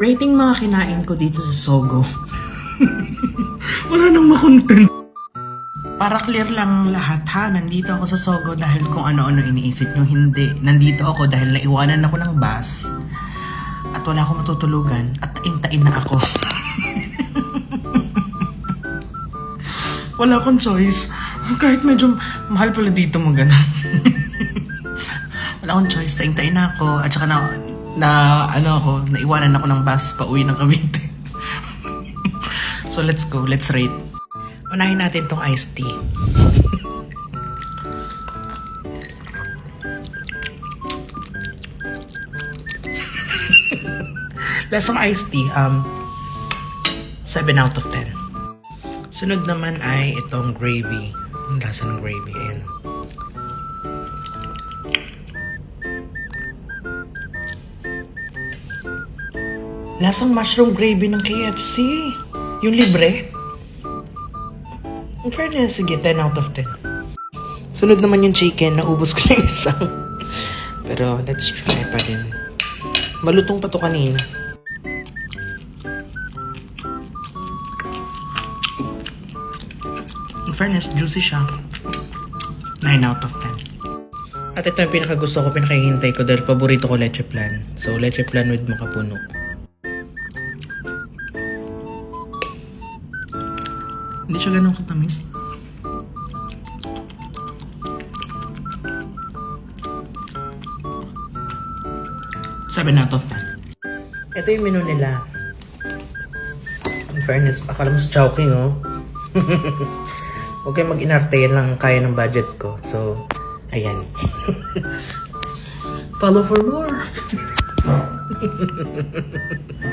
Rating mga kinain ko dito sa Sogo. Wala nang makontent. Para clear lang lahat ha, nandito ako sa Sogo dahil kung ano-ano iniisip nyo, hindi. Nandito ako dahil naiwanan ako ng bus at wala akong matutulugan at tain-tain na ako. wala akong choice. Kahit medyo mahal pala dito mo ganun. wala akong choice, tain-tain na ako at saka na, na ano ako, naiwanan ako ng bus pa uwi ng Cavite. so let's go, let's rate. Unahin natin tong iced tea. Lasang iced tea, um, 7 out of 10. Sunod naman ay itong gravy. Ang lasa ng gravy, ayan. Lasang mushroom gravy ng KFC. Yung libre. In fairness, sige, 10 out of 10. Sunod naman yung chicken, naubos ko na isa. Pero let's try pa din. Malutong pa to kanina. In fairness, juicy siya. 9 out of 10. At ito yung pinakagusto ko, pinakahihintay ko dahil paborito ko leche plan. So, leche plan with makapuno. Hindi siya ganun katamis. Seven out of 10. Ito yung menu nila. In fairness, akala mo sa Chowking, oh. Huwag kayong mag-inarte, yan lang ang kaya ng budget ko. So, ayan. Follow for more.